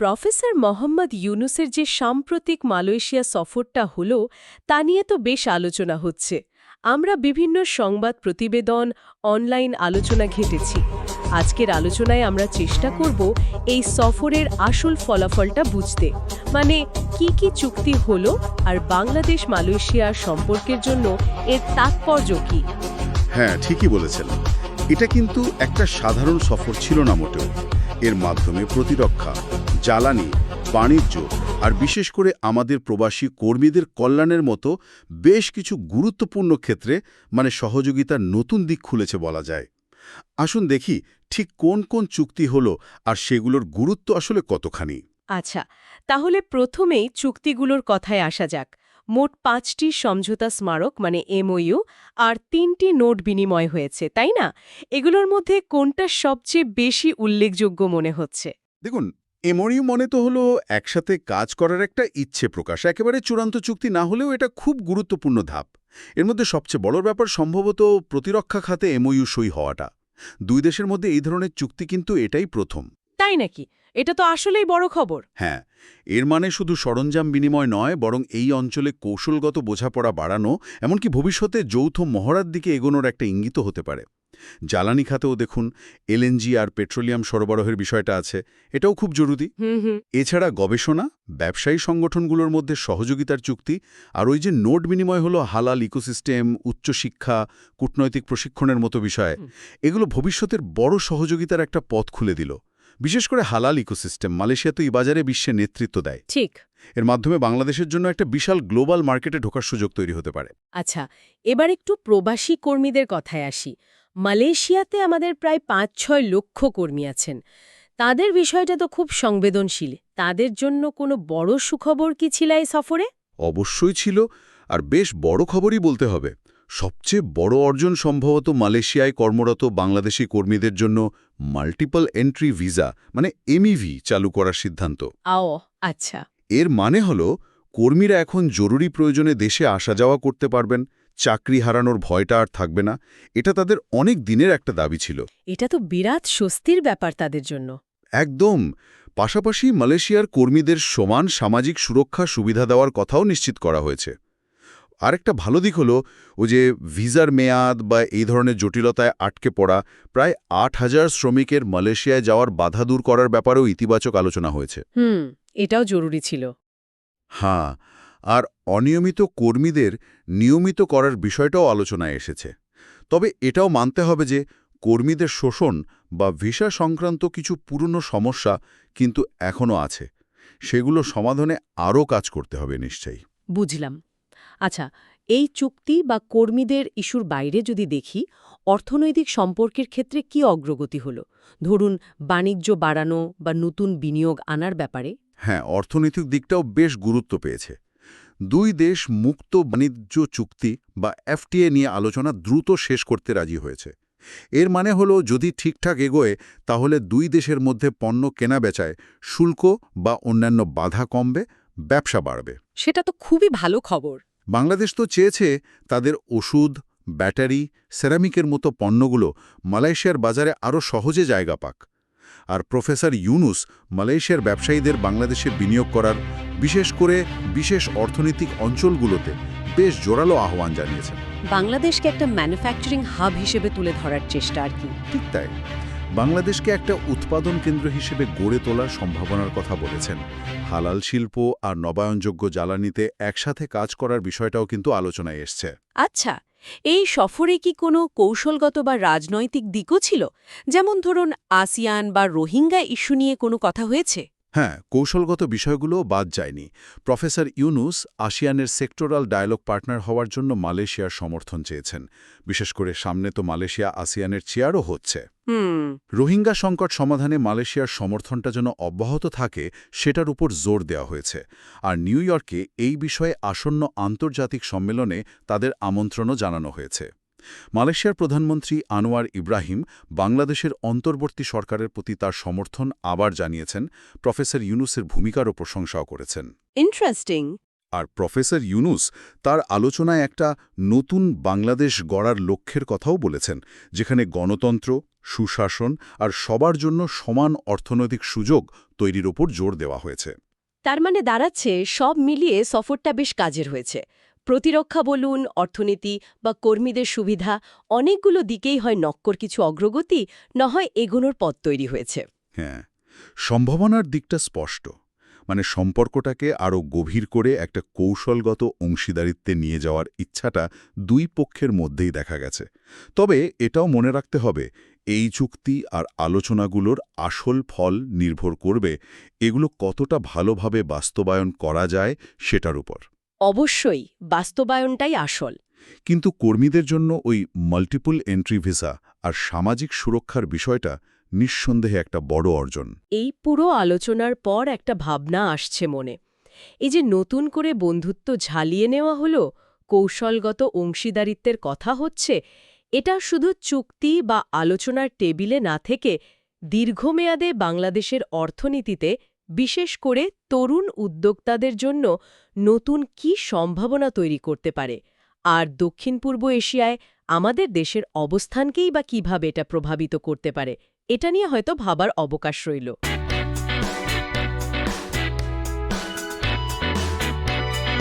Professor Mohammad ইউনুসের যে সাম্প্রতিক মালয়েশিয়া সফরটা হল, তা নিয়ে তো বেশ আলোচনা হচ্ছে। আমরা বিভিন্ন সংবাদ প্রতিবেদন, অনলাইন আলোচনা ঘেটেছি। আজকের আলোচনায় আমরা চেষ্টা করব এই সফরের আসল ফলাফলটা বুঝতে। মানে কি কি চুক্তি হলো আর বাংলাদেশ মালয়েশিয়া সম্পর্কের জন্য এর তাৎপর্য কি? হ্যাঁ ঠিকই বলেছেন। এটা কিন্তু একটা সাধারণ সফর ছিল না মোটেও। এর মাধ্যমে প্রতিরক্ষা জ্বালানি বাণিজ্য আর বিশেষ করে আমাদের প্রবাসী কর্মীদের কল্যাণের মতো বেশ কিছু গুরুত্বপূর্ণ ক্ষেত্রে মানে সহযোগিতার নতুন দিক খুলেছে বলা যায়। আসুন দেখি ঠিক কোন কোন চুক্তি হলো আর সেগুলোর গুরুত্ব আসলে কতখানি। আচ্ছা তাহলে প্রথমেই চুক্তিগুলোর কথায় আসা যাক। মোট পাঁচটি সমঝোতা স্মারক মানে এমওইউ আর তিনটি নোট বিনিময় হয়েছে তাই না? এগুলোর মধ্যে কোনটা সবচেয়ে বেশি উল্লেখযোগ্য মনে হচ্ছে? দেখুন এমরিও মনে তো হলো একসাথে কাজ করার একটা ইচ্ছে প্রকাশ। একেবারে চূড়ান্ত চুক্তি না হলেও এটা খুব গুরুত্বপূর্ণ ধাপ। এর মধ্যে সবচেয়ে বড় ব্যাপার সম্ভবত প্রতিরক্ষা খাতে এমওইউ সই হওয়াটা। দুই দেশের মধ্যে এই ধরনের চুক্তি কিন্তু এটাই প্রথম। তাই নাকি? এটা তো আসলেই বড় খবর। হ্যাঁ এর মানে শুধু সরঞ্জাম বিনিময় নয় বরং এই অঞ্চলে কৌশলগত বোঝাপড়া বাড়ানো এমনকি ভবিষ্যতে যৌথ মহড়ার দিকে এগোনোর একটা ইঙ্গিত হতে পারে। জ্বালানি খাতেও দেখুন এলএনজি আর পেট্রোলিয়াম সরবরাহের বিষয়টা আছে এটাও খুব জরুরি। এছাড়া গবেষণা ব্যবসায়ী সংগঠনগুলোর মধ্যে সহযোগিতার চুক্তি আর ওই যে নোট বিনিময় হলো হালাল ইকোসিস্টেম উচ্চশিক্ষা কূটনৈতিক প্রশিক্ষণের মতো বিষয়। এগুলো ভবিষ্যতের বড় সহযোগিতার একটা পথ খুলে দিল। বিশেষ করে হালাল ইকোসিস্টেম মালয়েশিয়া তো এই বাজারে বিশ্বে নেতৃত্ব দেয়। ঠিক। এর মাধ্যমে বাংলাদেশের জন্য একটা বিশাল গ্লোবাল মার্কেটে ঢোকার সুযোগ তৈরি হতে পারে। আচ্ছা এবার একটু প্রবাসী কর্মীদের কথায় আসি। মালয়েশিয়াতে আমাদের প্রায় পাঁচ ছয় লক্ষ কর্মী আছেন। তাদের বিষয়টা তো খুব সংবেদনশীল। তাদের জন্য কোনো বড় সুখবর কি ছিল এই সফরে? অবশ্যই ছিল আর বেশ বড় খবরই বলতে হবে। সবচেয়ে বড় অর্জন সম্ভবত মালয়েশিয়ায় কর্মরত বাংলাদেশি কর্মীদের জন্য মাল্টিপল এন্ট্রি ভিসা মানে এমইভি চালু করার সিদ্ধান্ত। আও আচ্ছা। এর মানে হল কর্মীরা এখন জরুরি প্রয়োজনে দেশে আসা যাওয়া করতে পারবেন। চাকরি হারানোর ভয়টা আর থাকবে না এটা তাদের অনেক দিনের একটা দাবি ছিল। এটা তো বিরাট স্বস্তির ব্যাপার তাদের জন্য। একদম। পাশাপাশি মালয়েশিয়ার কর্মীদের সমান সামাজিক সুরক্ষা সুবিধা দেওয়ার কথাও নিশ্চিত করা হয়েছে। আরেকটা ভালো দিক হলো ও যে ভিসার মেয়াদ বা এই ধরনের জটিলতায় আটকে পড়া প্রায় আট হাজার শ্রমিকের মালয়েশিয়ায় যাওয়ার বাধা দূর করার ব্যাপারেও ইতিবাচক আলোচনা হয়েছে। হুম এটাও জরুরি ছিল। হ্যাঁ আর অনিয়মিত কর্মীদের নিয়মিত করার বিষয়টাও আলোচনায় এসেছে। তবে এটাও মানতে হবে যে কর্মীদের শোষণ বা ভিসা সংক্রান্ত কিছু পুরনো সমস্যা কিন্তু এখনও আছে। সেগুলো সমাধানে আরও কাজ করতে হবে নিশ্চয়ই। বুঝলাম। আচ্ছা এই চুক্তি বা কর্মীদের ইস্যুর বাইরে যদি দেখি অর্থনৈতিক সম্পর্কের ক্ষেত্রে কি অগ্রগতি হলো? ধরুন বাণিজ্য বাড়ানো বা নতুন বিনিয়োগ আনার ব্যাপারে। হ্যাঁ অর্থনৈতিক দিকটাও বেশ গুরুত্ব পেয়েছে। দুই দেশ মুক্ত বাণিজ্য চুক্তি বা এফটিএ নিয়ে আলোচনা দ্রুত শেষ করতে রাজি হয়েছে। এর মানে হলো যদি ঠিকঠাক এগোয় তাহলে দুই দেশের মধ্যে পণ্য কেনা বেচায় শুল্ক বা অন্যান্য বাধা কমবে ব্যবসা বাড়বে। সেটা তো খুবই ভালো খবর। বাংলাদেশ তো চেয়েছে তাদের ওষুধ ব্যাটারি সেরামিকের মতো পণ্যগুলো মালয়েশিয়ার বাজারে আরও সহজে জায়গা পাক। আর প্রফেসর ইউনুস মালয়েশিয়ার ব্যবসায়ীদের বাংলাদেশে বিনিয়োগ করার বিশেষ করে বিশেষ অর্থনৈতিক অঞ্চলগুলোতে বেশ জোরালো আহ্বান জানিয়েছেন। বাংলাদেশকে একটা ম্যানুফ্যাকচারিং হাব হিসেবে তুলে ধরার চেষ্টা আর কি। ঠিক তাই। বাংলাদেশকে একটা উৎপাদন কেন্দ্র হিসেবে গড়ে তোলার সম্ভাবনার কথা বলেছেন। হালাল শিল্প আর নবায়নযোগ্য জ্বালানিতে একসাথে কাজ করার বিষয়টাও কিন্তু আলোচনায় এসছে। আচ্ছা এই সফরে কি কোনো কৌশলগত বা রাজনৈতিক দিকও ছিল? যেমন ধরুন, আসিয়ান বা রোহিঙ্গা ইস্যু নিয়ে কোনো কথা হয়েছে? হ্যাঁ কৌশলগত বিষয়গুলো বাদ যায়নি। প্রফেসর ইউনুস আসিয়ানের সেক্টরাল ডায়ালগ পার্টনার হওয়ার জন্য মালয়েশিয়ার সমর্থন চেয়েছেন। বিশেষ করে সামনে তো মালয়েশিয়া আসিয়ানের চেয়ারও হচ্ছে। রোহিঙ্গা সংকট সমাধানে মালয়েশিয়ার সমর্থনটা যেন অব্যাহত থাকে সেটার উপর জোর দেওয়া হয়েছে। আর নিউ ইয়র্কে এই বিষয়ে আসন্ন আন্তর্জাতিক সম্মেলনে তাদের আমন্ত্রণও জানানো হয়েছে। মালয়েশিয়ার প্রধানমন্ত্রী আনোয়ার ইব্রাহিম বাংলাদেশের অন্তর্বর্তী সরকারের প্রতি তার সমর্থন আবার জানিয়েছেন প্রফেসর ইউনুসের ভূমিকারও প্রশংসাও করেছেন। ইন্টারেস্টিং আর প্রফেসর ইউনুস তার আলোচনায় একটা নতুন বাংলাদেশ গড়ার লক্ষ্যের কথাও বলেছেন যেখানে গণতন্ত্র সুশাসন আর সবার জন্য সমান অর্থনৈতিক সুযোগ তৈরির ওপর জোর দেওয়া হয়েছে। তার মানে দাঁড়াচ্ছে সব মিলিয়ে সফরটা বেশ কাজের হয়েছে। প্রতিরক্ষা বলুন, অর্থনীতি বা কর্মীদের সুবিধা, অনেকগুলো দিকেই হয় নক্কর কিছু অগ্রগতি, না হয় এগোনোর পথ তৈরি হয়েছে। হ্যাঁ সম্ভাবনার দিকটা স্পষ্ট। মানে সম্পর্কটাকে আরও গভীর করে একটা কৌশলগত অংশীদারিত্বে নিয়ে যাওয়ার ইচ্ছাটা দুই পক্ষের মধ্যেই দেখা গেছে। তবে এটাও মনে রাখতে হবে, এই চুক্তি আর আলোচনাগুলোর আসল ফল নির্ভর করবে এগুলো কতটা ভালোভাবে বাস্তবায়ন করা যায় সেটার উপর। অবশ্যই বাস্তবায়নটাই আসল। কিন্তু কর্মীদের জন্য ওই মাল্টিপল এন্ট্রি ভিসা আর সামাজিক সুরক্ষার বিষয়টা নিঃসন্দেহে একটা বড় অর্জন। এই পুরো আলোচনার পর একটা ভাবনা আসছে মনে। এই যে নতুন করে বন্ধুত্ব ঝালিয়ে নেওয়া হলো কৌশলগত অংশীদারিত্বের কথা হচ্ছে এটা শুধু চুক্তি বা আলোচনার টেবিলে না থেকে দীর্ঘমেয়াদে বাংলাদেশের অর্থনীতিতে বিশেষ করে তরুণ উদ্যোক্তাদের জন্য নতুন কি সম্ভাবনা তৈরি করতে পারে? আর দক্ষিণ পূর্ব এশিয়ায় আমাদের দেশের অবস্থানকেই বা কীভাবে এটা প্রভাবিত করতে পারে? এটা নিয়ে হয়তো ভাবার অবকাশ রইল।